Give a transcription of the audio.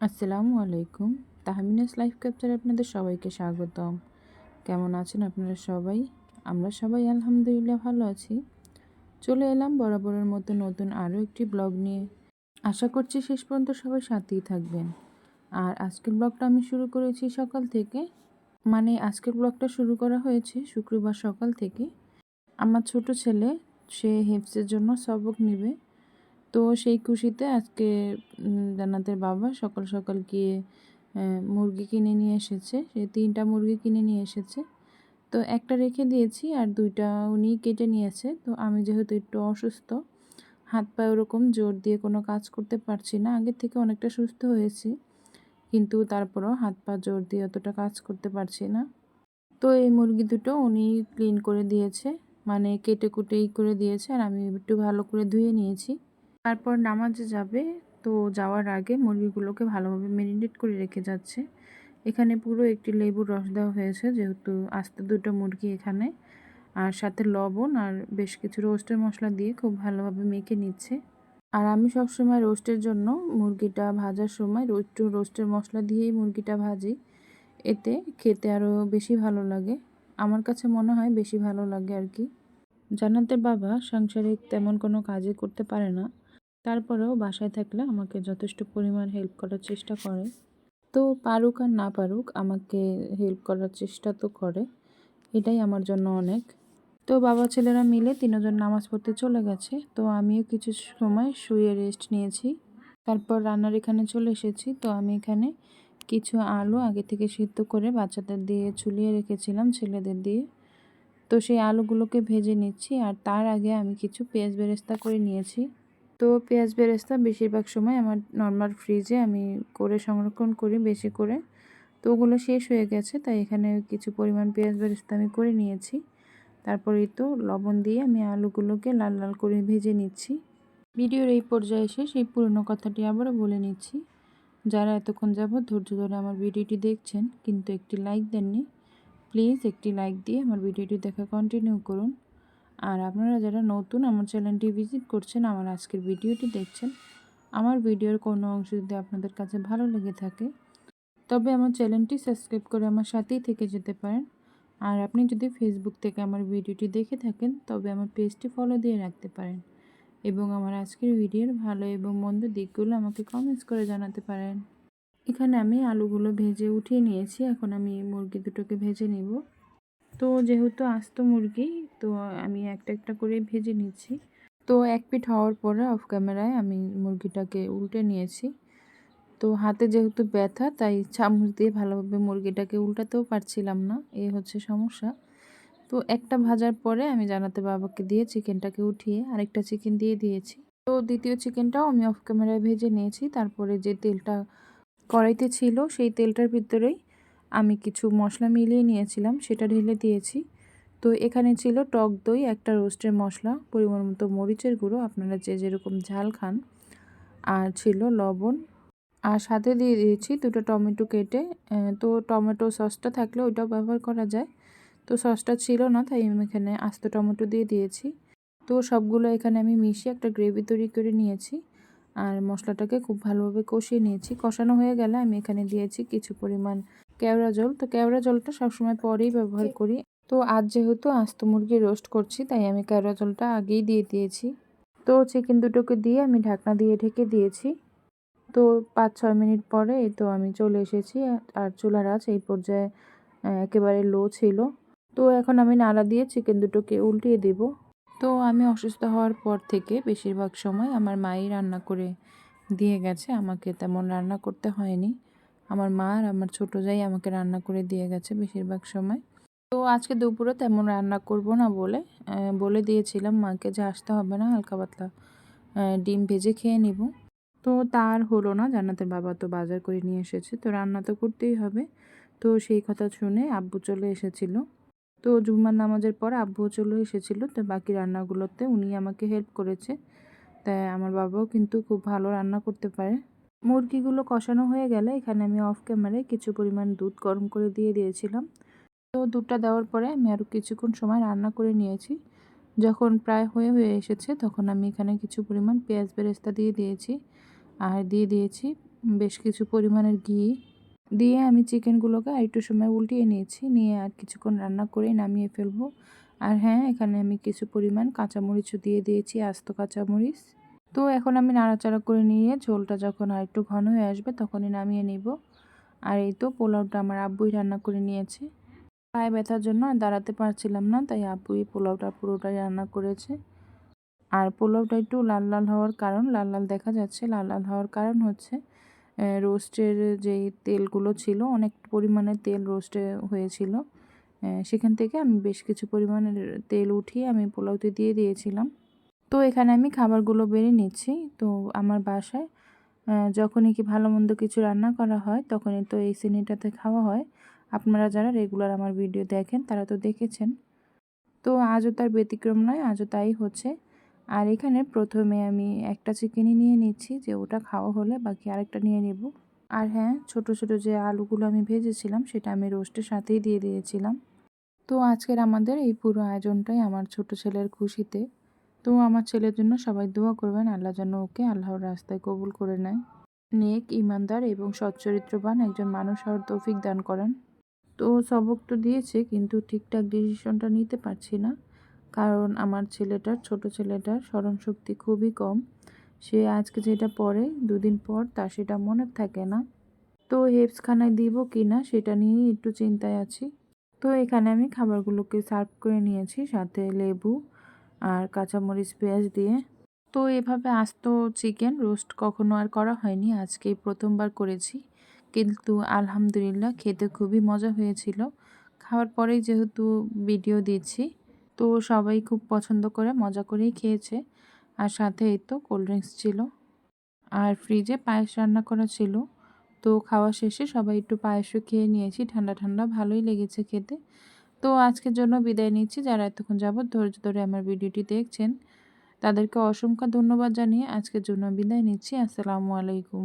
আসসালামু আলাইকুম। তাহমিনাস লাইফ ক্যাপচারে আপনাদের সবাইকে স্বাগতম। কেমন আছেন আপনারা সবাই? আমরা সবাই আলহামদুলিল্লাহ ভালো আছি। চলে এলাম বরাবরের মতো নতুন আরও একটি ব্লগ নিয়ে। আশা করছি শেষ পর্যন্ত সবাই সাথেই থাকবেন। আর আজকের ব্লগটা আমি শুরু করেছি সকাল থেকে। মানে আজকের ব্লগটা শুরু করা হয়েছে শুক্রবার সকাল থেকে। আমার ছোট ছেলে, সে হেফসের জন্য সবক নেবে। তো সেই খুশিতে আজকে জান্নাতের বাবা সকাল সকাল গিয়ে মুরগি কিনে নিয়ে এসেছে। সে তিনটা মুরগি কিনে নিয়ে এসেছে। তো একটা রেখে দিয়েছি আর দুইটা উনি কেটে নিয়েছে। তো আমি যেহেতু একটু অসুস্থ, হাত পায়ে ওরকম জোর দিয়ে কোনো কাজ করতে পারছি না। আগের থেকে অনেকটা সুস্থ হয়েছি, কিন্তু তারপরও হাত পা জোর দিয়ে অতটা কাজ করতে পারছি না। তো এই মুরগি দুটো উনি ক্লিন করে দিয়েছে মানে কেটে কুটেই করে দিয়েছে আর আমি একটু ভালো করে ধুয়ে নিয়েছি। তারপর নামাজে যাবে, তো যাওয়ার আগে মুরগিগুলোকে ভালোভাবে মেরিনেট করে রেখে যাচ্ছে। এখানে পুরো একটি লেবুর রস দেওয়া হয়েছে, যেহেতু আস্তে দুটো মুরগি এখানে। আর সাথে লবণ আর বেশ কিছু রোস্টের মশলা দিয়ে খুব ভালোভাবে মেখে নিচ্ছে। আর আমি সবসময় রোস্টের জন্য মুরগিটা ভাজার সময় একটু রোস্টের মশলা দিয়েই মুরগিটা ভাজি। এতে খেতে আরও বেশি ভালো লাগে। আমার কাছে মনে হয় বেশি ভালো লাগে আর কি। জানাতে বাবা সাংসারিক তেমন কোনো কাজই করতে পারে না। তারপরেও বাসায় থাকলে আমাকে যথেষ্ট পরিমাণ হেল্প করার চেষ্টা করে। তো পারুক আর না পারুক, আমাকে হেল্প করার চেষ্টা তো করে। এটাই আমার জন্য অনেক। তো বাবা ছেলেরা মিলে তিনজন নামাজ পড়তে চলে গেছে। তো আমিও কিছু সময় শুয়ে রেস্ট নিয়েছি। তারপর রান্নার এখানে চলে এসেছি। তো আমি এখানে কিছু আলু আগে থেকে সিদ্ধ করে বাচ্চাদের দিয়ে চুলিয়ে রেখেছিলাম ছেলেদের দিয়ে। তো সেই আলুগুলোকে ভেজে নিচ্ছি আর তার আগে আমি কিছু পেঁয়াজ বেরেস্তা করে নিয়েছি। তো পেঁয়াজ বেরেস্তা বেশিরভাগ সময় আমার নর্মাল ফ্রিজে আমি করে সংরক্ষণ করি বেশি করে। তো ওগুলো শেষ হয়ে গেছে, তাই এখানে কিছু পরিমাণ পেঁয়াজ বেরেস্তা আমি করে নিয়েছি। তারপরেই তো লবণ দিয়ে আমি আলুগুলোকে লাল লাল করে ভেজে নিচ্ছি। ভিডিওর এই পর্যায়ে এসে সেই পুরনো কথাটি আবারও বলে নিচ্ছি। যারা এতক্ষণ যাবৎ ধৈর্য ধরে আমার ভিডিওটি দেখছেন, কিন্তু একটি লাইক দেননি প্লিজ একটি লাইক দিয়ে আমার ভিডিওটি দেখা কন্টিনিউ করুন। আর আপনারা যারা নতুন আমার চ্যানেলটি ভিজিট করছেন, আমার আজকের ভিডিওটি দেখছেন, আমার ভিডিওর কোনো অংশ যদি আপনাদের কাছে ভালো লেগে থাকে, তবে আমার চ্যানেলটি সাবস্ক্রাইব করে আমার সাথেই থেকে যেতে পারেন। আর আপনি যদি ফেসবুক থেকে আমার ভিডিওটি দেখে থাকেন, তবে আমার পেজটি ফলো দিয়ে রাখতে পারেন এবং আমার আজকের ভিডিওর ভালো এবং মন্দ দিকগুলো আমাকে কমেন্টস করে জানাতে পারেন। এখানে আমি আলুগুলো ভেজে উঠিয়ে নিয়েছি, এখন আমি মুরগি দুটোকে ভেজে নিব। তো যেহেতু আস্ত মুরগি, তো আমি একটা একটা করে ভেজে নিচ্ছি। তো এক পিঠ হওয়ার পরে অফ ক্যামেরায় আমি মুরগিটাকে উল্টে নিয়েছি। তো হাতে যেহেতু ব্যথা, তাই চামচ দিয়ে ভালোভাবে মুরগিটাকে উল্টাতেও পারছিলাম না এই হচ্ছে সমস্যা। তো একটা ভাজার পরে আমি জানাতে বাবাকে দিয়ে চিকেনটাকে উঠিয়ে আরেকটা চিকেন দিয়ে দিয়েছি। তো দ্বিতীয় চিকেনটাও আমি অফ ক্যামেরায় ভেজে নিয়েছি, তারপরে যে তেলটা কড়াইতে ছিল, সেই তেলটার ভিতরেই আমি কিছু মশলা মিলিয়ে নিয়েছিলাম, সেটা ঢেলে দিয়েছি। তো এখানে ছিল টক দই, একটা রোস্টের মশলা, পরিমাণ মতো মরিচের গুঁড়ো, আপনারা যে যেরকম ঝাল খান। আর ছিল লবণ। আর সাথে দিয়ে দিয়েছি দুটো টমেটো কেটে। তো টমেটো সসটা থাকলে ওইটাও ব্যবহার করা যায়। তো সসটা ছিল না, তাই আমি এখানে আস্ত টমেটো দিয়ে দিয়েছি। তো সবগুলো এখানে আমি মিশিয়ে একটা গ্রেভি তৈরি করে নিয়েছি। আর মশলাটাকে খুব ভালোভাবে কষিয়ে নিয়েছি। কষানো হয়ে গেলে আমি এখানে দিয়েছি কিছু পরিমাণ কেওড়া জল। তো কেওড়া জলটা সবসময় পরেই ব্যবহার করি। তো আজ যেহেতু আস্ত মুরগি রোস্ট করছি তাই আমি কেওড়া জলটা আগেই দিয়ে দিয়েছি। তো চিকেন দুটোকে দিয়ে আমি ঢাকনা দিয়ে ঢেকে দিয়েছি। তো পাঁচ ছয় মিনিট পরে এই তো আমি চলে এসেছি আর চুলার আঁচ এই পর্যায়ে একেবারে লো ছিল। তো এখন আমি নাড়া দিয়ে চিকেন দুটোকে উল্টিয়ে দেব। তো আমি অসুস্থ হওয়ার পর থেকে বেশিরভাগ সময় আমার মাই রান্না করে দিয়ে গেছে। আমাকে তেমন রান্না করতে হয়নি। আমার মা আর আমার ছোটো যাই আমাকে রান্না করে দিয়ে গেছে বেশিরভাগ সময়। তো আজকে দুপুরে তেমন রান্না করব না বলে বলে দিয়েছিলাম মাকে যে আসতে হবে না, হালকা পাতলা ডিম ভেজে খেয়ে নিব। তো তার হলো না, জান্নাতের বাবা তো বাজার করে নিয়ে এসেছে, তো রান্না তো করতেই হবে। তো সেই কথা শুনে আব্বু চলে এসেছিল। তো জুম্মার নামাজের পর আব্বু চলে এসেছিল, তো বাকি রান্নাগুলোতে উনি আমাকে হেল্প করেছে। তাই আমার বাবাও কিন্তু খুব ভালো রান্না করতে পারে। মুরগিগুলো কষানো হয়ে গেলে এখানে আমি অফ ক্যামেরায় কিছু পরিমাণ দুধ গরম করে দিয়ে দিয়েছিলাম। তো দুধটা দেওয়ার পরে আমি আরও কিছুক্ষণ সময় রান্না করে নিয়েছি। যখন প্রায় হয়ে হয়ে এসেছে তখন আমি এখানে কিছু পরিমাণ পেঁয়াজ বেরেস্তা দিয়ে দিয়েছি। আর দিয়ে দিয়েছি বেশ কিছু পরিমাণের ঘি। দিয়ে আমি চিকেনগুলোকে আর একটু সময় উল্টিয়ে নিয়েছি। নিয়ে আর কিছুক্ষণ রান্না করে নামিয়ে ফেলব। আর হ্যাঁ এখানে আমি কিছু পরিমাণ কাঁচামরিচও দিয়ে দিয়েছি, আস্ত কাঁচামরিচ। তো এখন আমি নাড়াচাড়া করে নিয়ে ঝোলটা যখন আর একটু ঘন হয়ে আসবে তখনই নামিয়ে নিব। আর এই তো পোলাওটা আমার আব্বুই রান্না করে নিয়েছে। পায়ে ব্যথার জন্য দাঁড়াতে পারছিলাম না, তাই আব্বুই পোলাওটা পুরোটাই রান্না করেছে। আর পোলাওটা একটু লাল লাল হওয়ার কারণ, লাল লাল দেখা যাচ্ছে। লাল লাল হওয়ার কারণ হচ্ছে রোস্টের যেই তেলগুলো ছিল, অনেক পরিমাণে তেল রোস্টে হয়েছিল। সেখান থেকে আমি বেশ কিছু পরিমাণের তেল উঠিয়ে আমি পোলাওতে দিয়ে দিয়েছিলাম। তো এখানে আমি খাবারগুলো বেড়ে নিচ্ছি। তো আমার বাসায় যখনই কি ভালো মন্দ কিছু রান্না করা হয়, তখনই তো এই শ্রেণীটাতে খাওয়া হয়। আপনারা যারা রেগুলার আমার ভিডিও দেখেন, তারা তো দেখেছেন। তো আজও তার ব্যতিক্রম নয়, আজও তাই হচ্ছে। আর এখানে প্রথমে আমি একটা চিকেনই নিয়ে নিচ্ছি, যে ওটা খাওয়া হলে বাকি আরেকটা নিয়ে নেব। আর হ্যাঁ ছোট ছোট যে আলুগুলো আমি ভেজেছিলাম, সেটা আমি রোস্টের সাথেই দিয়ে দিয়েছিলাম। তো আজকের আমাদের এই পুরো আয়োজনটাই আমার ছোট ছেলের খুশিতে। তো আমার ছেলের জন্য সবাই দোয়া করবেন, আল্লাহ যেন ওকে আল্লাহর রাস্তায় কবুল করে নেয়। নেক, ইমানদার এবং সচ্চরিত্রবান একজন মানুষ হওয়ার তৌফিক দান করেন। তো সবক তো দিয়েছে, কিন্তু ঠিকঠাক ডিসিশনটা নিতে পারছি না। কারণ আমার ছেলেটার, ছোট ছেলেটার স্মরণশক্তি খুবই কম। সে আজকে যেটা পড়ে, দুদিন পর তা সেটা মনে থাকে না। তো হেপসখানায় দিব কি না, সেটা নিয়েই একটু চিন্তায় আছি। তো এখানে আমি খাবারগুলোকে সার্ভ করে নিয়েছি, সাথে লেবু আর কাঁচামরিচ, পেঁয়াজ দিয়ে। তো এভাবে আস্ত চিকেন রোস্ট কখনো আর করা হয়নি। আজকেই প্রথমবার করেছি। কিন্তু আলহামদুলিল্লাহ খেতে খুবই মজা হয়েছিল। খাওয়ার পরেই যেহেতু ভিডিও দিচ্ছি, তো সবাই খুব পছন্দ করে, মজা করেই খেয়েছে। আর সাথে এই তো কোল্ড ড্রিঙ্কস ছিল। আর ফ্রিজে পায়েস রান্না করা ছিল। তো খাওয়া শেষে সবাই একটু পায়েসও খেয়ে নিয়েছি। ঠান্ডা ঠান্ডা ভালোই লেগেছে খেতে। তো আজকের জন্য বিদায় নিচ্ছি। যারা এতক্ষণ যাবৎ ধৈর্য ধরে আমার ভিডিওটি দেখছেন, তাদেরকে অসংখ্য ধন্যবাদ জানিয়ে আজকের জন্য বিদায় নিচ্ছি। আসসালামু আলাইকুম।